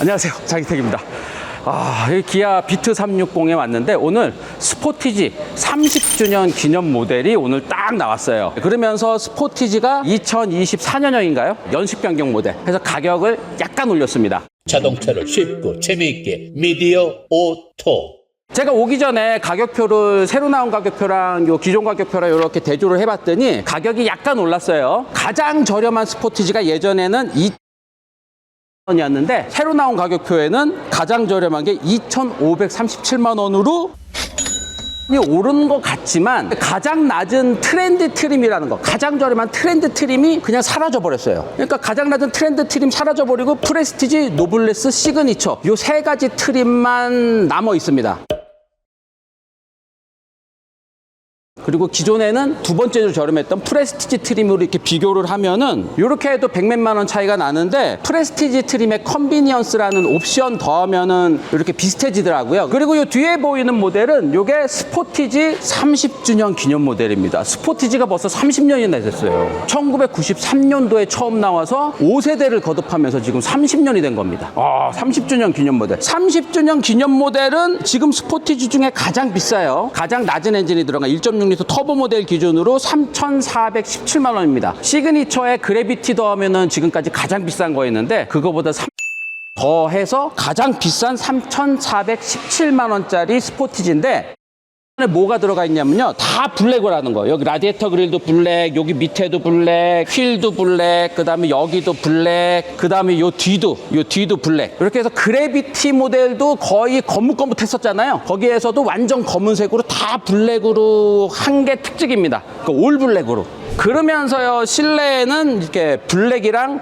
안녕하세요. 장희택입니다. 아, 기아 비트 360에 왔는데 오늘 스포티지 30주년 기념 모델이 오늘 딱 나왔어요. 그러면서 스포티지가 2024년형인가요? 연식 변경 모델. 그래서 가격을 약간 올렸습니다. 자동차를 쉽고 재미있게 미디어 오토 제가 오기 전에 가격표를 새로 나온 가격표랑 요 기존 가격표랑 이렇게 대조를 해봤더니 가격이 약간 올랐어요. 가장 저렴한 스포티지가 예전에는 2,000 원이었는데 새로 나온 가격표에는 가장 저렴한 게 2,537만 원으로 이 오른 것 같지만 가장 낮은 트렌드 트림이라는 거 가장 저렴한 트렌드 트림이 그냥 사라져 버렸어요. 그러니까 가장 낮은 트렌드 트림 사라져 버리고 프레스티지 노블레스 시그니처 요 세 가지 트림만 남아 있습니다 그리고 기존에는 두 번째로 저렴했던 프레스티지 트림으로 이렇게 비교를 하면은 이렇게 해도 백몇만 원 차이가 나는데 프레스티지 트림의 컨비니언스라는 옵션 더하면은 이렇게 비슷해지더라고요. 그리고 이 뒤에 보이는 모델은 이게 스포티지 30주년 기념 모델입니다. 스포티지가 벌써 30년이나 됐어요. 1993년도에 처음 나와서 5세대를 거듭하면서 지금 30년이 된 겁니다. 아, 30주년 기념 모델. 30주년 기념 모델은 지금 스포티지 중에 가장 비싸요. 가장 낮은 엔진이 들어간 1.6L 터보 모델 기준으로 3,417만 원입니다. 시그니처에 그래비티 더하면은 지금까지 가장 비싼 거였는데 그거보다 3 더해서 가장 비싼 3,417만 원짜리 스포티지인데 안에 뭐가 들어가 있냐면요. 다 블랙으로 하는 거예요. 여기 라디에이터 그릴도 블랙, 여기 밑에도 블랙, 휠도 블랙, 그 다음에 여기도 블랙, 그 다음에 요 뒤도, 요 뒤도 블랙. 이렇게 해서 그래비티 모델도 거의 거뭇거뭇했었잖아요. 거기에서도 완전 검은색으로 다 블랙으로 한 게 특징입니다. 그올 블랙으로. 그러면서요, 실내에는 이렇게 블랙이랑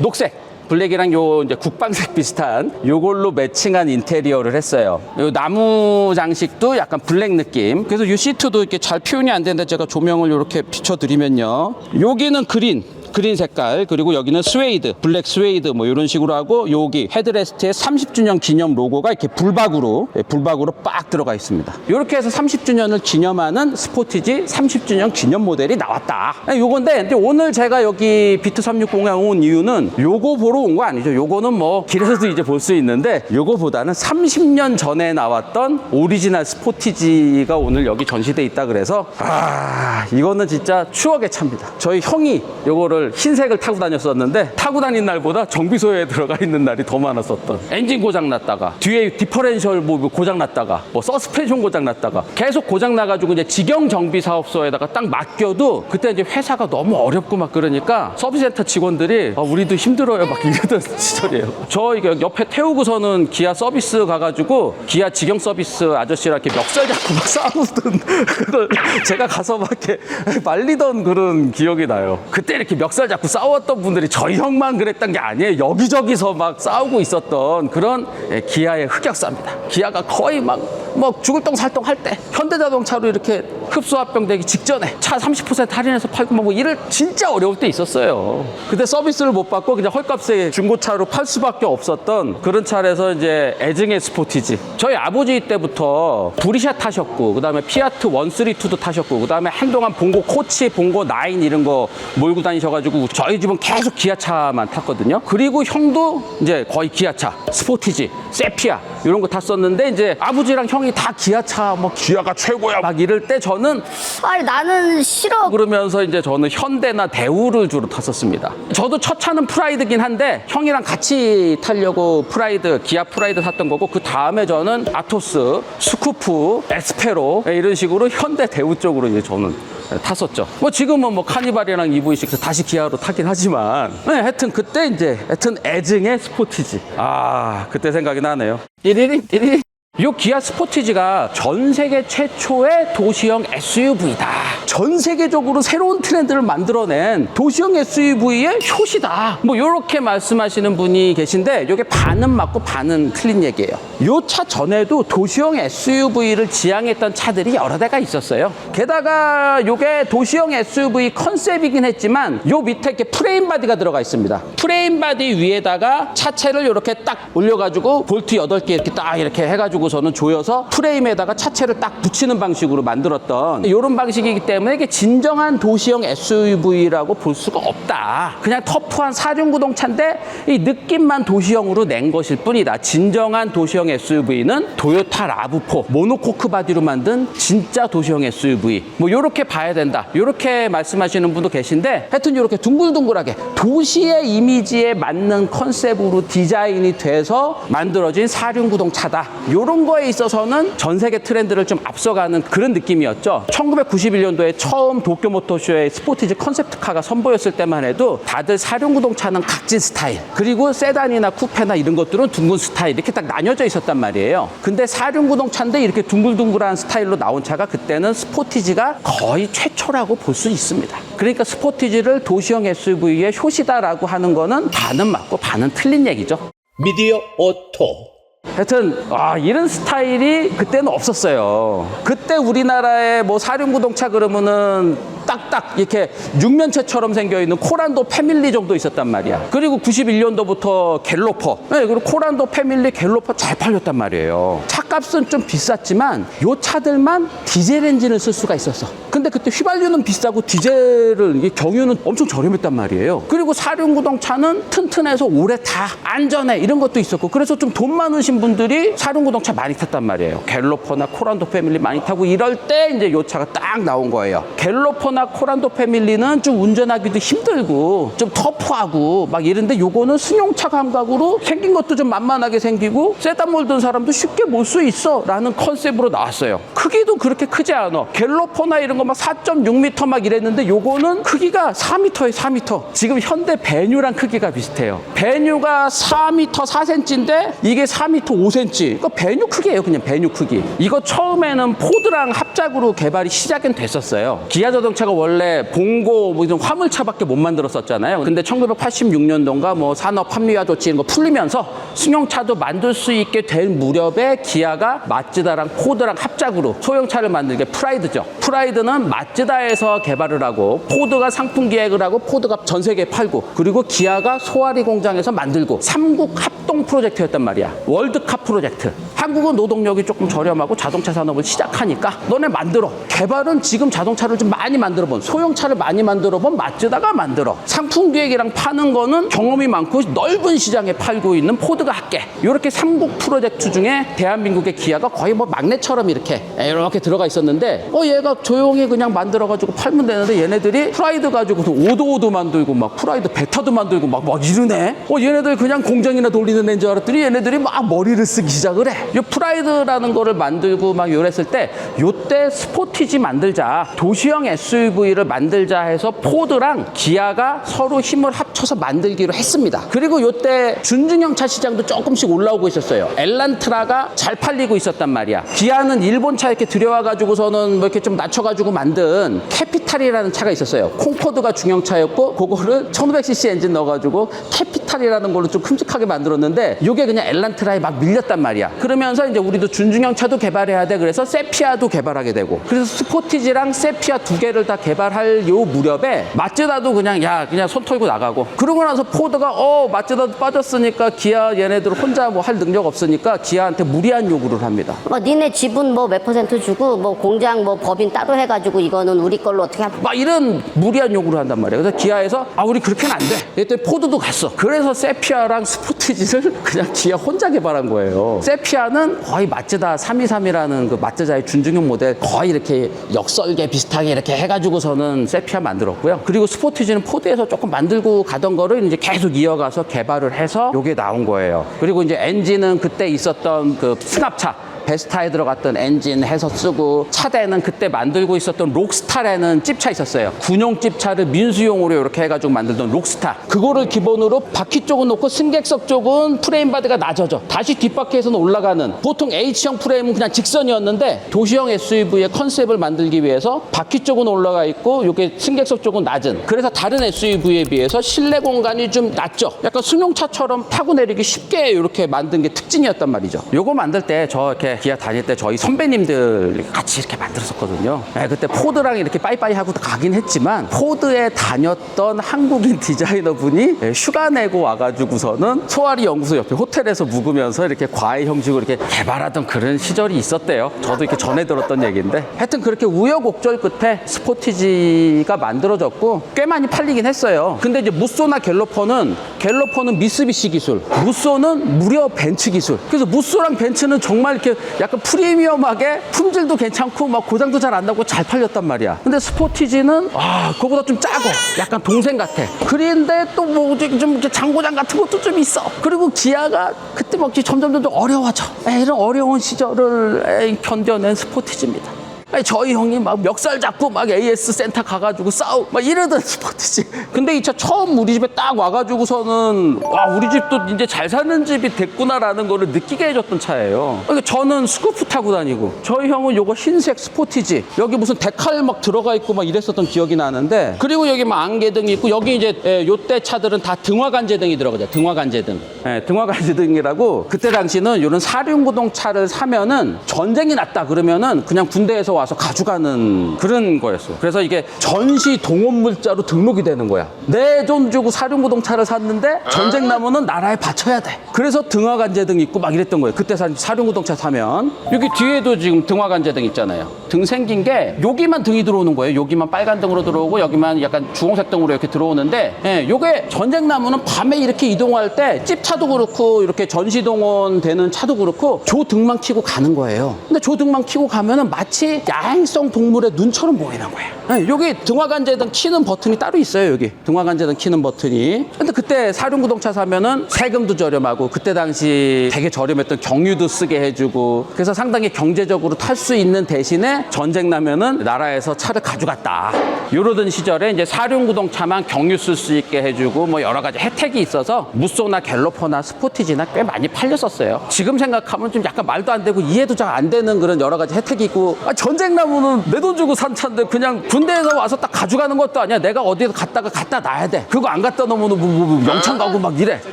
녹색. 블랙이랑 요 이제 국방색 비슷한 요걸로 매칭한 인테리어를 했어요. 요 나무 장식도 약간 블랙 느낌. 그래서 요 시트도 이렇게 잘 표현이 안 되는데 제가 조명을 이렇게 비춰드리면요. 여기는 그린. 그린 색깔 그리고 여기는 스웨이드 블랙 스웨이드 뭐 이런 식으로 하고 여기 헤드레스트에 30주년 기념 로고가 이렇게 불박으로 예, 불박으로 빡 들어가 있습니다. 이렇게 해서 30주년을 기념하는 스포티지 30주년 기념 모델이 나왔다. 예, 요건데 오늘 제가 여기 비트 360에 온 이유는 요거 보러 온 거 아니죠. 요거는 뭐 길에서도 이제 볼 수 있는데 요거보다는 30년 전에 나왔던 오리지널 스포티지가 오늘 여기 전시돼 있다 그래서 아 이거는 진짜 추억의 차입니다. 저희 형이 요거를 흰색을 타고 다녔었는데 타고 다닌 날보다 정비소에 들어가 있는 날이 더 많았었던. 엔진 고장 났다가 뒤에 디퍼렌셜 뭐 고장 났다가 뭐 서스펜션 고장 났다가 계속 고장 나가지고 이제 직영 정비 사업소에다가 딱 맡겨도 그때 이제 회사가 너무 어렵고 막 그러니까 서비스센터 직원들이 아, 우리도 힘들어요. 막 이러던 시절이에요. 저 이게 옆에 태우고서는 기아 서비스 가가지고 기아 직영 서비스 아저씨랑 이렇게 멱살 잡고 막 싸우던 그걸 제가 가서 막 이렇게 말리던 그런 기억이 나요. 그때 이렇게 멱살 잡고 싸웠던 분들이 저희 형만 그랬던 게 아니에요. 여기저기서 막 싸우고 있었던 그런 예, 기아의 흑역사입니다. 기아가 거의 막 뭐 죽을 똥 살똥 할 때 현대자동차로 이렇게 흡수합병 되기 직전에 차 30% 할인해서 팔고 뭐 일을 진짜 어려울 때 있었어요. 그때 서비스를 못 받고 그냥 헐값에 중고차로 팔 수밖에 없었던 그런 차에서 이제 애증의 스포티지. 저희 아버지 때부터 브리샤 타셨고 그다음에 피아트 132도 타셨고 그다음에 한동안 봉고 코치, 봉고 나인 이런 거 몰고 다니셔가지고 저희 집은 계속 기아차만 탔거든요. 그리고 형도 이제 거의 기아차, 스포티지, 세피아 이런 거 탔었는데 이제 아버지랑 형이 다 기아차 뭐 기아가 최고야 막 이럴 때 저는 아니 나는 싫어. 그러면서 이제 저는 현대나 대우를 주로 탔었습니다. 저도 첫 차는 프라이드긴 한데 형이랑 같이 타려고 프라이드, 기아 프라이드 탔던 거고 그 다음에 저는 아토스, 스쿠프, 에스페로 이런 식으로 현대 대우 쪽으로 이제 저는 탔었죠. 뭐 지금은 뭐 카니발이랑 EV6 다시 기아로 타긴 하지만 네, 하여튼 그때 이제 하여튼 애증의 스포티지. 아 그때 생각이 나네요. 띠리링 띠리링. 이 기아 스포티지가 전 세계 최초의 도시형 SUV다. 전 세계적으로 새로운 트렌드를 만들어낸 도시형 SUV의 효시다. 뭐 이렇게 말씀하시는 분이 계신데 이게 반은 맞고 반은 틀린 얘기예요. 이 차 전에도 도시형 SUV를 지향했던 차들이 여러 대가 있었어요. 게다가 이게 도시형 SUV 컨셉이긴 했지만 요 밑에 이렇게 프레임 바디가 들어가 있습니다. 프레임 바디 위에다가 차체를 이렇게 딱 올려가지고 볼트 8개 이렇게 딱 이렇게 해가지고 해 가지고서는 조여서 프레임에다가 차체를 딱 붙이는 방식으로 만들었던 이런 방식이기 때문에 이게 진정한 도시형 SUV라고 볼 수가 없다. 그냥 터프한 사륜구동 차인데 이 느낌만 도시형으로 낸 것일 뿐이다. 진정한 도시형 SUV는 도요타 라브4 모노코크 바디로 만든 진짜 도시형 SUV. 뭐 이렇게 봐야 된다. 이렇게 말씀하시는 분도 계신데 하여튼 이렇게 둥글둥글하게 도시의 이미지에 맞는 컨셉으로 디자인이 돼서 만들어진 사륜구동 차다. 이런 거에 있어서는 전 세계 트렌드를 좀 앞서가는 그런 느낌이었죠. 1991년도에 처음 도쿄 모터쇼의 스포티지 컨셉트카가 선보였을 때만 해도 다들 사륜구동차는 각진 스타일 그리고 세단이나 쿠페나 이런 것들은 둥근 스타일 이렇게 딱 나뉘어져 있었단 말이에요. 근데 사륜구동차인데 이렇게 둥글둥글한 스타일로 나온 차가 그때는 스포티지가 거의 최초라고 볼 수 있습니다. 그러니까 스포티지를 도시형 SUV의 효시다라고 하는 거는 반은 맞고 반은 틀린 얘기죠. 미디어 오토 하여튼 아 이런 스타일이 그때는 없었어요. 그때 우리나라에 뭐 사륜구동차 그러면은 딱딱 이렇게 육면체처럼 생겨 있는 코란도 패밀리 정도 있었단 말이야. 그리고 91년도부터 갤로퍼. 네, 그리고 코란도 패밀리 갤로퍼 잘 팔렸단 말이에요. 차값은 좀 비쌌지만 요 차들만 디젤 엔진을 쓸 수가 있었어. 근데 그때 휘발유는 비싸고 이게 경유는 엄청 저렴했단 말이에요. 그리고 사륜구동차는 튼튼해서 오래 다 안전해 이런 것도 있었고 그래서 좀 돈 많으신 분 들이 사륜구동차 많이 탔단 말이에요. 갤로퍼나 코란도 패밀리 많이 타고 이럴 때 이제 요 차가 딱 나온 거예요. 갤로퍼나 코란도 패밀리는 좀 운전하기도 힘들고 좀 터프하고 막 이런데 요거는 승용차 감각으로 생긴 것도 좀 만만하게 생기고 세단 몰든 사람도 쉽게 몰수 있어 라는 컨셉으로 나왔어요. 크기도 그렇게 크지 않아. 갤로퍼나 이런 거 막 4.6m 막 이랬는데 요거는 크기가 4m에 4m. 지금 현대 베뉴랑 크기가 비슷해요. 베뉴가 4m 4cm인데 이게 4m 5cm. 그러니까 베뉴 크기예요. 그냥 베뉴 크기. 이거 처음에는 포드랑 합작으로 개발이 시작은 됐었어요. 기아 자동차가 원래 봉고 뭐 이런 화물차밖에 못 만들었었잖아요. 근데 1986년도인가 뭐 산업 합리화 조치 이런 거 풀리면서 승용차도 만들 수 있게 된 무렵에 기아가 마츠다랑 포드랑 합작으로 소형차를 만든 게 프라이드죠. 프라이드는 마츠다에서 개발을 하고 포드가 상품 기획을 하고 포드가 전 세계에 팔고 그리고 기아가 소아리 공장에서 만들고 삼국 합동 프로젝트였단 말이야. 월드 컵 프로젝트. 한국은 노동력이 조금 저렴하고 자동차 산업을 시작하니까 너네 만들어. 개발은 지금 자동차를 좀 많이 만들어 본 소형차를 많이 만들어 본 마츠다가 만들어. 상품 기획이랑 파는 거는 경험이 많고 넓은 시장에 팔고 있는 포드가 할게. 이렇게 삼국 프로젝트 중에 대한민국의 기아가 거의 뭐 막내처럼 이렇게 이렇게 들어가 있었는데 어 얘가 조용히 그냥 만들어 가지고 팔면 되는데 얘네들이 프라이드 가지고 오도오도 만들고 막 프라이드 베타도 만들고 막, 막 이러네. 어 얘네들 그냥 공장이나 돌리는 애인 줄 알았더니 얘네들이 막 머리를 쓰기 시작을 해. 이 프라이드라는 거를 만들고 막 요랬을 때 요때 스포티지 만들자 도시형 SUV를 만들자 해서 포드랑 기아가 서로 힘을 합쳐서 만들기로 했습니다. 그리고 요때 준중형 차 시장도 조금씩 올라오고 있었어요. 엘란트라가 잘 팔리고 있었단 말이야. 기아는 일본 차 이렇게 들여와 가지고서는 뭐 이렇게 좀 낮춰 가지고 만든 캐피탈이라는 차가 있었어요. 콩코드가 중형차였고 그거를 1500cc 엔진 넣어 가지고 캐피탈이라는 걸로 좀 큼직하게 만들었는데 이게 그냥 엘란트라에 막 밀렸단 말이야. 그러면서 이제 우리도 준중형 차도 개발해야 돼. 그래서 세피아도 개발하게 되고 그래서 스포티지랑 세피아 두 개를 다 개발할 요 무렵에 마츠다도 그냥 야 그냥 손 털고 나가고 그러고 나서 포드가 어 마츠다도 빠졌으니까 기아 얘네들 혼자 뭐 할 능력 없으니까 기아한테 무리한 요구를 합니다. 뭐 니네 지분 뭐 몇 퍼센트 주고 뭐 공장 뭐 법인 따로 해가지고 이거는 우리 걸로 어떻게 하... 막 이런 무리한 요구를 한단 말이에요. 그래서 기아에서 아 우리 그렇게는 안 돼. 그랬더니 포드도 갔어. 그래서 세피아랑 스포티지를 그냥 기아 혼자 개발한 거예요. 세피아는 거의 마츠다 323이라는 그 마츠다의 준중형 모델 거의 이렇게 역설계 비슷하게 이렇게 해가지고서는 세피아 만들었고요. 그리고 스포티지는 포드에서 조금 만들고 가던 거를 이제 계속 이어가서 개발을 해서 요게 나온 거예요. 그리고 이제 엔진은 그때 있었던 그 승합차 베스타에 들어갔던 엔진 해서 쓰고 차대는 그때 만들고 있었던 록스타라는 찝차 있었어요. 군용 찝차를 민수용으로 이렇게 해가지고 만들던 록스타. 그거를 기본으로 바퀴 쪽은 놓고 승객석 쪽은 프레임 바디가 낮아져. 다시 뒷바퀴에서는 올라가는 보통 H형 프레임은 그냥 직선이었는데 도시형 SUV의 컨셉을 만들기 위해서 바퀴 쪽은 올라가 있고 이게 승객석 쪽은 낮은. 그래서 다른 SUV에 비해서 실내 공간이 좀 낮죠. 약간 승용차처럼 타고 내리기 쉽게 이렇게 만든 게 특징이었단 말이죠. 요거 만들 때 저 이렇게 그때 기아 다닐 때 저희 선배님들 같이 이렇게 만들었었거든요. 네, 그때 포드랑 이렇게 빠이빠이 하고 가긴 했지만 포드에 다녔던 한국인 디자이너 분이 네, 휴가 내고 와가지고서는 소아리 연구소 옆에 호텔에서 묵으면서 이렇게 과외 형식으로 이렇게 개발하던 그런 시절이 있었대요. 저도 이렇게 전해 들었던 얘기인데 하여튼 그렇게 우여곡절 끝에 스포티지가 만들어졌고 꽤 많이 팔리긴 했어요. 근데 이제 무쏘나 갤러퍼는 갤러퍼는 미쓰비시 기술, 무쏘는 무려 벤츠 기술. 그래서 무쏘랑 벤츠는 정말 이렇게 약간 프리미엄하게 품질도 괜찮고 막 고장도 잘 안 나고 잘 팔렸단 말이야. 근데 스포티지는 아 그거보다 좀 작어. 약간 동생 같아. 그런데 또 뭐 좀 장고장 같은 것도 좀 있어. 그리고 기아가 그때 막 점점 점점 어려워져. 이런 어려운 시절을 견뎌낸 스포티지입니다. 아니, 저희 형이 막 멱살 잡고 막 AS 센터 가가지고 싸우 막 이러던 스포츠지. 근데 이 차 처음 우리 집에 딱 와가지고서는 와 우리 집도 이제 잘 사는 집이 됐구나라는 거를 느끼게 해줬던 차예요. 그러니까 저는 스쿠프 타고 다니고 저희 형은 요거 흰색 스포티지 여기 무슨 데칼 막 들어가 있고 막 이랬었던 기억이 나는데 그리고 여기 막 안개등이 있고 여기 이제 예, 요때 차들은 다 등화관제등이 들어가죠. 등화관제등. 예, 등화관제등이라고 그때 당시는 이런 사륜구동 차를 사면은 전쟁이 났다 그러면은 그냥 군대에서 와서 가져가는 그런 거였어요. 그래서 이게 전시 동원 물자로 등록이 되는 거야. 내 돈 주고 사륜구동 차를 샀는데 전쟁 나면은 나라에 바쳐야 돼. 그래서 등화관제 등 있고 막 이랬던 거예요. 그때 사- 사륜구동 차 사면 여기 뒤에도 지금 등화관제 등 있잖아요. 등 생긴 게 여기만 등이 들어오는 거예요. 여기만 빨간 등으로 들어오고 여기만 약간 주홍색 등으로 이렇게 들어오는데 예, 요게 전쟁 나면은 밤에 이렇게 이동할 때 찝차도 그렇고 이렇게 전시 동원 되는 차도 그렇고 조 등만 키고 가는 거예요. 근데 조 등만 키고 가면은 마치 야행성 동물의 눈처럼 보이는 거예요. 예, 여기 등화관제등 키는 버튼이 따로 있어요. 여기 등화관제등 키는 버튼이. 근데 그때 사륜구동차 사면은 세금도 저렴하고 그때 당시 되게 저렴했던 경유도 쓰게 해주고 그래서 상당히 경제적으로 탈 수 있는 대신에 전쟁 나면은 나라에서 차를 가져갔다. 이러던 시절에 이제 사륜구동차만 경유 쓸 수 있게 해주고 뭐 여러 가지 혜택이 있어서 무쏘나 갤러퍼나 스포티지나 꽤 많이 팔렸었어요. 지금 생각하면 좀 약간 말도 안 되고 이해도 잘 안 되는 그런 여러 가지 혜택이 있고 아, 전쟁 나면은 내돈 주고 산 차인데 그냥 군대에서 와서 딱 가져가는 것도 아니야. 내가 어디에 갔다가 갖다 놔야 돼. 그거 안 갖다 놓으면 뭐, 뭐, 뭐 영창 가고 막 이래.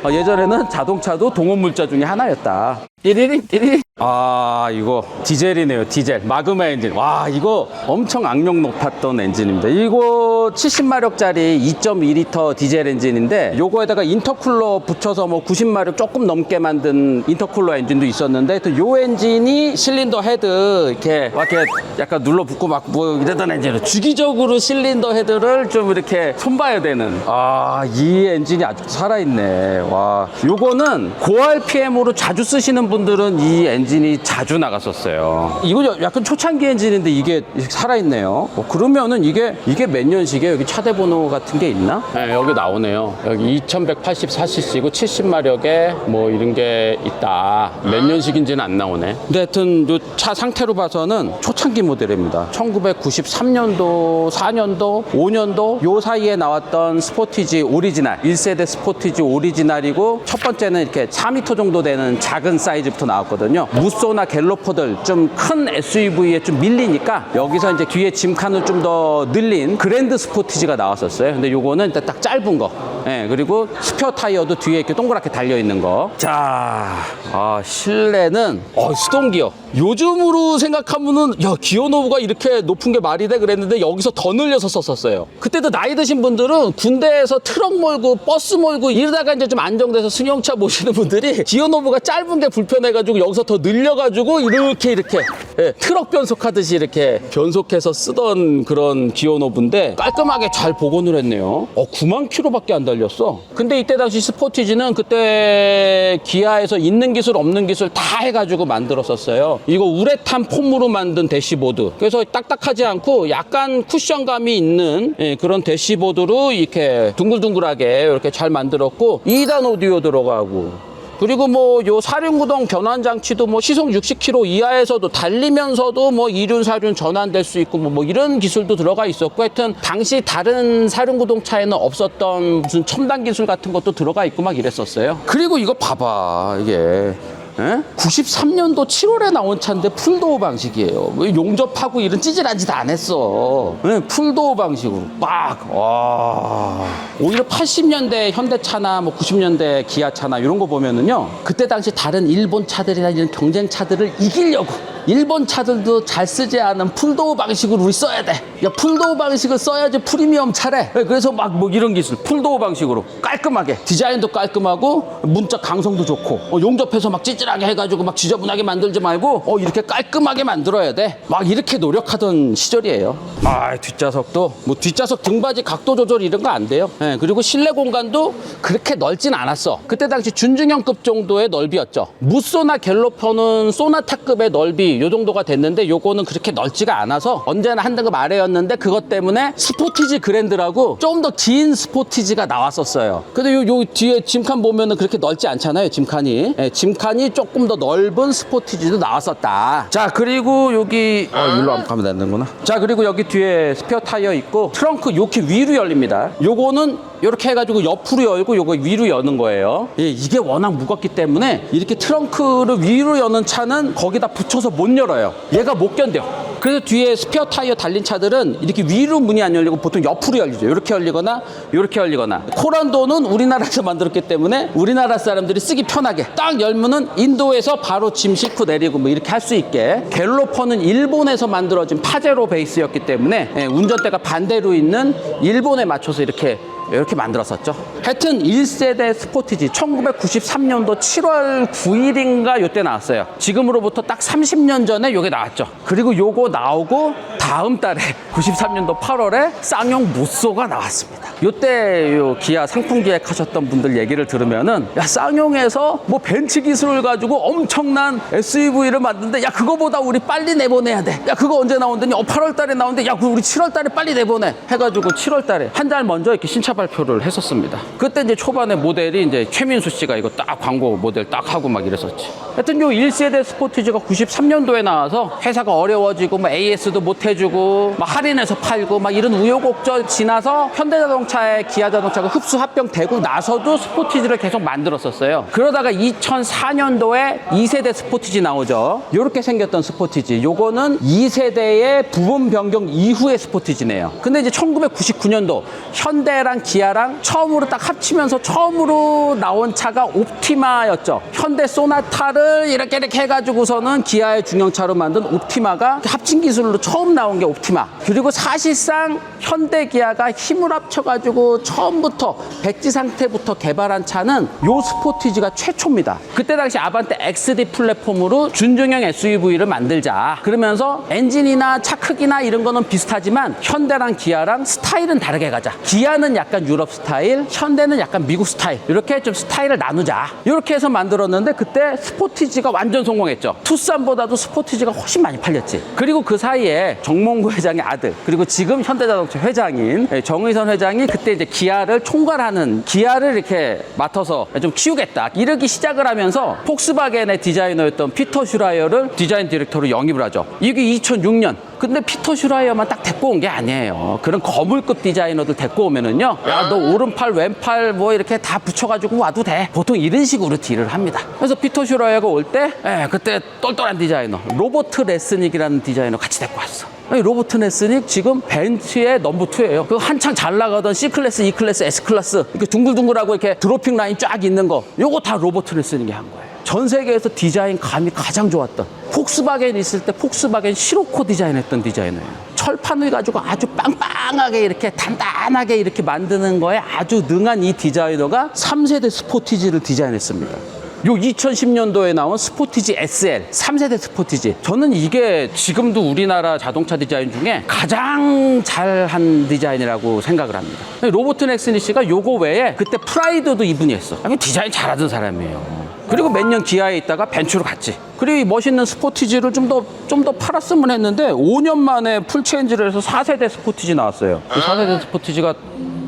아, 예전에는 자동차도 동원 물자 중에 하나였다. 띠리링 띠리링. 아 이거 디젤이네요 디젤. 마그마 엔진. 와 이거 엄청 악력 높았던 엔진입니다. 이거 70마력짜리 2.2리터 디젤 엔진인데 요거에다가 인터쿨러 붙여서 뭐 90마력 조금 넘게 만든 인터쿨러 엔진도 있었는데 또요 엔진이 실린더 헤드 이렇게 막 이렇게 약간 눌러붙고 막 뭐 이러던 엔진을 주기적으로 실린더 헤드를 좀 이렇게 손봐야 되는. 아 이 엔진이 아직 살아있네. 와 요거는 고RPM으로 자주 쓰시는 분들은 이 엔진이 자주 나갔었어요. 이거 약간 초창기 엔진인데 이게 살아있네요. 어, 그러면은 이게 이게 몇 년식이에요? 여기 차대 번호 같은 게 있나? 네, 여기 나오네요. 여기 2184cc고 70마력에 뭐 이런 게 있다. 몇 년식인지는 안 나오네. 근데 하여튼 요 차 상태로 봐서는 초창기 모델입니다. 1993년도 4년도 5년도 요 사이에 나왔던 스포티지 오리지널 1세대 스포티지 오리지널이고 첫 번째는 이렇게 4m 정도 되는 작은 사이즈 부터 나왔거든요 무쏘나 갤로퍼들 좀 큰 SUV에 좀 밀리니까 여기서 이제 뒤에 짐칸을 좀 더 늘린 그랜드 스포티지가 나왔었어요 근데 요거는 일단 딱 짧은 거 예, 그리고 스페어 타이어도 뒤에 이렇게 동그랗게 달려 있는 거. 자, 아, 실내는 어, 수동 기어. 요즘으로 생각하면은 야 기어 노브가 이렇게 높은 게 말이 돼 그랬는데 여기서 더 늘려서 썼었어요. 그때도 나이 드신 분들은 군대에서 트럭 몰고 버스 몰고 이러다가 이제 좀 안정돼서 승용차 모시는 분들이 기어 노브가 짧은 게 불편 해가지고 여기서 더 늘려가지고 이렇게 이렇게 예, 트럭 변속하듯이 이렇게 변속해서 쓰던 그런 기어노브인데 깔끔하게 잘 복원을 했네요. 어 9만 킬로밖에 안 달렸어. 근데 이때 당시 스포티지는 그때 기아에서 있는 기술 없는 기술 다 해가지고 만들었었어요. 이거 우레탄 폼으로 만든 대시보드. 그래서 딱딱하지 않고 약간 쿠션감이 있는 예, 그런 대시보드로 이렇게 둥글둥글하게 이렇게 잘 만들었고 2단 오디오 들어가고 그리고 뭐 요 사륜구동 변환 장치도 뭐 시속 60km 이하에서도 달리면서도 뭐 이륜 사륜 전환될 수 있고 뭐, 뭐 이런 기술도 들어가 있었고 하여튼 당시 다른 사륜구동 차에는 없었던 무슨 첨단 기술 같은 것도 들어가 있고 막 이랬었어요. 그리고 이거 봐봐 이게 예? 93년도 7월에 나온 차인데 풀도어 방식이에요. 뭐 용접하고 이런 찌질한 짓 안 했어. 예, 풀도어 방식으로 막. 와. 오히려 80년대 현대차나 뭐 90년대 기아차나 이런 거 보면은요. 그때 당시 다른 일본 차들이나 이런 경쟁 차들을 이기려고 일본 차들도 잘 쓰지 않은 풀도어 방식으로 써야 돼. 야, 풀도어 방식을 써야지 프리미엄 차래. 네, 그래서 막 뭐 이런 기술, 풀도어 방식으로 깔끔하게 디자인도 깔끔하고 문자 강성도 좋고 어, 용접해서 막 찌질하게 해가지고 막 지저분하게 만들지 말고 어, 이렇게 깔끔하게 만들어야 돼. 막 이렇게 노력하던 시절이에요. 아, 뒷좌석도 뭐 뒷좌석 등받이 각도 조절 이런 거 안 돼요. 예, 그리고 실내 공간도 그렇게 넓진 않았어. 그때 당시 준중형급 정도의 넓이였죠. 무쏘나 갤로퍼는 소나타급의 넓이 요 정도가 됐는데 요거는 그렇게 넓지가 않아서 언제나 한 등급 아래였 는데 그것 때문에 스포티지 그랜드라고 좀 더 긴 스포티지가 나왔었어요. 근데 요, 요 뒤에 짐칸 보면은 그렇게 넓지 않잖아요. 짐칸이. 예, 짐칸이 조금 더 넓은 스포티지도 나왔었다. 자, 그리고 여기 어, 일로 한번 가면 되는구나. 자, 그리고 여기 뒤에 스페어 타이어 있고 트렁크 이렇게 위로 열립니다. 요거는 이렇게 해가지고 옆으로 열고 요거 위로 여는 거예요. 예, 이게 워낙 무겁기 때문에 이렇게 트렁크를 위로 여는 차는 거기다 붙여서 못 열어요. 얘가 못 견뎌. 그래서 뒤에 스페어 타이어 달린 차들은 이렇게 위로 문이 안 열리고 보통 옆으로 열리죠. 이렇게 열리거나 이렇게 열리거나. 코란도는 우리나라에서 만들었기 때문에 우리나라 사람들이 쓰기 편하게 딱 열면은 인도에서 바로 짐 싣고 내리고 뭐 이렇게 할 수 있게. 갤로퍼는 일본에서 만들어진 파제로 베이스였기 때문에 예, 운전대가 반대로 있는 일본에 맞춰서 이렇게 이렇게 만들었었죠. 하여튼 1세대 스포티지 1993년도 7월 9일인가 요때 나왔어요. 지금으로부터 딱 30년 전에 요게 나왔죠. 그리고 요거 나오고 다음 달에 93년도 8월에 쌍용 무쏘가 나왔습니다. 요때 요 기아 상품 기획하셨던 분들 얘기를 들으면은 야 쌍용에서 뭐 벤츠 기술을 가지고 엄청난 SUV를 만드는데 야 그거보다 우리 빨리 내보내야 돼. 야 그거 언제 나온다니? 어 8월 달에 나오는데 야 우리 7월 달에 빨리 내보내. 해가지고 7월 달에 한 달 먼저 이렇게 신차 발 표를 했었습니다. 그때 이제 초반에 모델이 이제 최민수 씨가 이거 딱 광고 모델 딱 하고 막 이랬었지. 하여튼 요 1세대 스포티지가 93년도에 나와서 회사가 어려워지고 뭐 AS도 못 해주고 막 할인해서 팔고 막 이런 우여곡절 지나서 현대자동차에 기아자동차가 흡수 합병되고 나서도 스포티지를 계속 만들었었어요. 그러다가 2004년도에 2세대 스포티지 나오죠. 이렇게 생겼던 스포티지. 요거는 2세대의 부분 변경 이후의 스포티지네요. 근데 이제 1999년도 현대랑 기아랑 처음으로 딱 합치면서 처음으로 나온 차가 옵티마였죠. 현대 소나타를 이렇게 이렇게 해가지고서는 기아의 중형차로 만든 옵티마가 합친 기술로 처음 나온 게 옵티마. 그리고 사실상 현대 기아가 힘을 합쳐가지고 처음부터 백지 상태부터 개발한 차는 요 스포티지가 최초입니다. 그때 당시 아반떼 XD 플랫폼으로 준중형 SUV를 만들자. 그러면서 엔진이나 차 크기나 이런 거는 비슷하지만 현대랑 기아랑 스타일은 다르게 가자. 기아는 약간 유럽 스타일, 현대는 약간 미국 스타일. 이렇게 좀 스타일을 나누자. 이렇게 해서 만들었는데 그때 스포티지가 완전 성공했죠. 투싼보다도 스포티지가 훨씬 많이 팔렸지. 그리고 그 사이에 정몽구 회장의 아들, 그리고 지금 현대자동차 회장인 정의선 회장이 그때 이제 기아를 총괄하는 기아를 이렇게 맡아서 좀 키우겠다. 이러기 시작을 하면서 폭스바겐의 디자이너였던 피터 슈라이어를 디자인 디렉터로 영입을 하죠. 이게 2006년. 근데 피터 슈라이어만 딱 데리고 온 게 아니에요. 그런 거물급 디자이너들 데리고 오면은요. 야, 너 오른팔, 왼팔 뭐 이렇게 다 붙여가지고 와도 돼. 보통 이런 식으로 딜을 합니다. 그래서 피터 슈라이어가 올 때, 예, 그때 똘똘한 디자이너, 로버트 레스닉이라는 디자이너 같이 데리고 왔어. 로버트 레스닉 지금 벤츠의 넘버 투예요그 한창 잘 나가던 C 클래스, E 클래스, S 클래스 이렇게 둥글둥글하고 이렇게 드로핑 라인 쫙 있는 거, 요거 다 로버트 레스닉이 한 거예요. 전 세계에서 디자인 감이 가장 좋았던 폭스바겐 있을 때 폭스바겐 시로코 디자인했던 디자이너예요. 철판을 가지고 아주 빵빵하게 이렇게 단단하게 이렇게 만드는 거에 아주 능한 이 디자이너가 3세대 스포티지를 디자인했습니다. 요 2010년도에 나온 스포티지 SL 3세대 스포티지 저는 이게 지금도 우리나라 자동차 디자인 중에 가장 잘한 디자인이라고 생각을 합니다 로버트 넥스니 씨가 요거 외에 그때 프라이드도 이분이 했어 아니, 디자인 잘하던 사람이에요 그리고 몇 년 기아에 있다가 벤츠로 갔지. 그리고 이 멋있는 스포티지를 좀 더 좀 더 팔았으면 했는데 5년 만에 풀체인지를 해서 4세대 스포티지 나왔어요. 그 4세대 스포티지가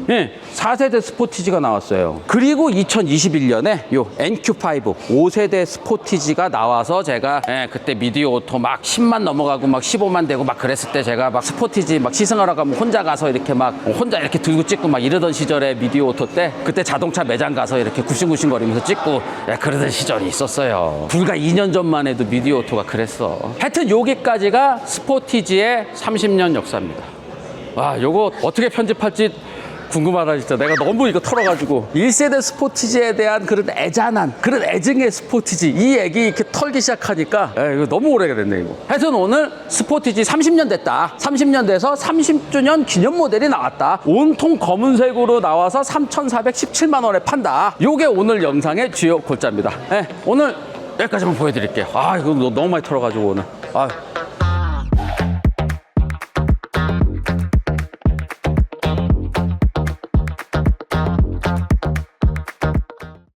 예, 4세대 스포티지가 나왔어요. 그리고 2021년에 요 NQ5 5세대 스포티지가 나와서 제가 예, 그때 미디어 오토 막 10만 넘어가고 막 15만 되고 막 그랬을 때 제가 막 스포티지 막 시승하러 가면 혼자 가서 이렇게 막 혼자 이렇게 들고 찍고 막 이러던 시절에 미디어 오토 때 그때 자동차 매장 가서 이렇게 굽신굽신 거리면서 찍고 예, 그러던 시절이 있었어요. 불과 2년 전만 해도 미디어 오토가 그랬어. 하여튼 여기까지가 스포티지의 30년 역사입니다. 와, 요거 어떻게 편집할지 궁금하다 진짜. 내가 너무 이거 털어가지고. 1세대 스포티지에 대한 그런 애잔한 그런 애증의 스포티지. 이 얘기 이렇게 털기 시작하니까 에, 이거 너무 오래가 됐네 이거. 하여튼 오늘 스포티지 30년 됐다. 30년 돼서 30주년 기념 모델이 나왔다. 온통 검은색으로 나와서 3,417만 원에 판다. 요게 오늘 영상의 주요 골자입니다. 에, 오늘 여기까지만 보여드릴게요. 아 이거 너무 많이 털어가지고 오늘. 아